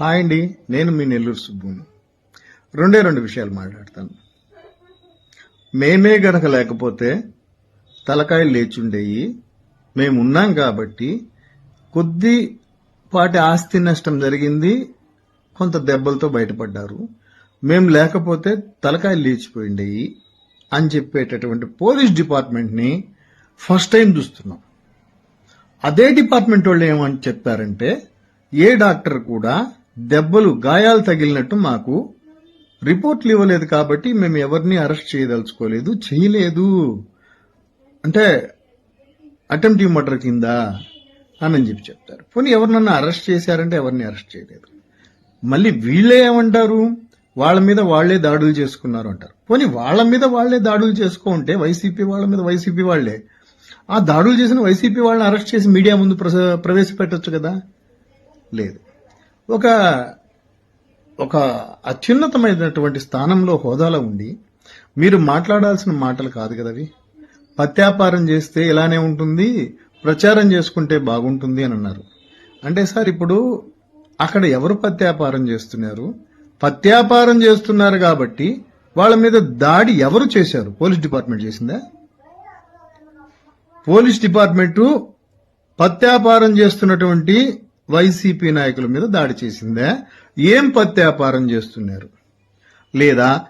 Hi అండి నేను మీ నెల్లూరు సుబ్బుని. రెండే రెండు విషయాలు మాట్లాడతాను. మేమే గనక లేకపోతే తలకాయలు లేచుండేవి మేము ఉన్నాం కాబట్టి కొద్దిపాటి ఆస్తి నష్టం జరిగింది కొంత దెబ్బలతో బయటపడ్డారు. మేము లేకపోతే తలకాయలు లేచిపోయిండేవి అని చెప్పేటటువంటి పోలీస్ డిపార్ట్మెంట్ని ఫస్ట్ టైం చూస్తున్నాం. అదే డిపార్ట్మెంట్ వాళ్ళు ఏమని చెప్పారంటే ఏ డాక్టర్ కూడా దెబ్బలు గాయాలు తగిలినట్టు మాకు రిపోర్ట్లు ఇవ్వలేదు కాబట్టి మేము ఎవరిని అరెస్ట్ చేయదలుచుకోలేదు. చేయలేదు. అంటే అటెంప్టివ్ మర్డర్ కింద అని చెప్పి చెప్తారు. పోనీ ఎవరినన్నా అరెస్ట్ చేశారంటే ఎవరిని అరెస్ట్ చేయలేదు. మళ్ళీ వీళ్ళే ఏమంటారు? వాళ్ళ మీద వాళ్ళే దాడులు చేసుకున్నారు అంటారు. పోనీ వాళ్ళ మీద వాళ్ళే దాడులు చేసుకుంటే వైసీపీ వాళ్ళ మీద వైసీపీ వాళ్ళే ఆ దాడులు చేసిన వైసీపీ వాళ్ళని అరెస్ట్ చేసి మీడియా ముందు ప్రవేశపెట్టచ్చు ప్రవేశపెట్టొచ్చు కదా? లేదు. ఒక ఒక అత్యున్నతమైనటువంటి స్థానంలో హోదాలో ఉండి మీరు మాట్లాడాల్సిన మాటలు కాదు కదవి. పత్యాపారం చేస్తే ఇలానే ఉంటుంది ప్రచారం చేసుకుంటే బాగుంటుంది అని అన్నారు. అంటే సార్ ఇప్పుడు అక్కడ ఎవరు పత్యాపారం చేస్తున్నారు? పత్యాపారం చేస్తున్నారు కాబట్టి వాళ్ళ మీద దాడి ఎవరు చేశారు? పోలీస్ డిపార్ట్మెంట్ చేసిందా? పోలీస్ డిపార్ట్మెంటు పత్యాపారం చేస్తున్నటువంటి వైసీపీ నాయకుల మీద దాడి చేసిందా. ఏం పత్యాపారం చేస్తున్నారు? లేదా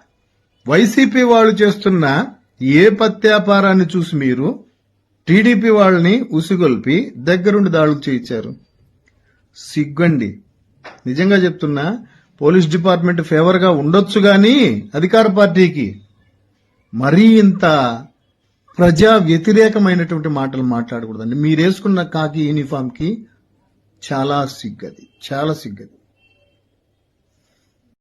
వైసీపీ వాళ్ళు చేస్తున్న ఏ పత్యాపారాన్ని చూసి మీరు టీడీపీ వాళ్ళని ఉసిగొల్పి దగ్గరుండి దాడులు చేయించారు? సిగ్గండి. నిజంగా చెప్తున్నా పోలీస్ డిపార్ట్మెంట్ ఫేవర్గా ఉండొచ్చు కానీ అధికార పార్టీకి మరీ ఇంత ప్రజా వ్యతిరేకమైనటువంటి మాటలు మాట్లాడకూడదండి. మీరు వేసుకున్న కాకి యూనిఫామ్కి చాలా సిగ్గది చాలా సిగ్గది.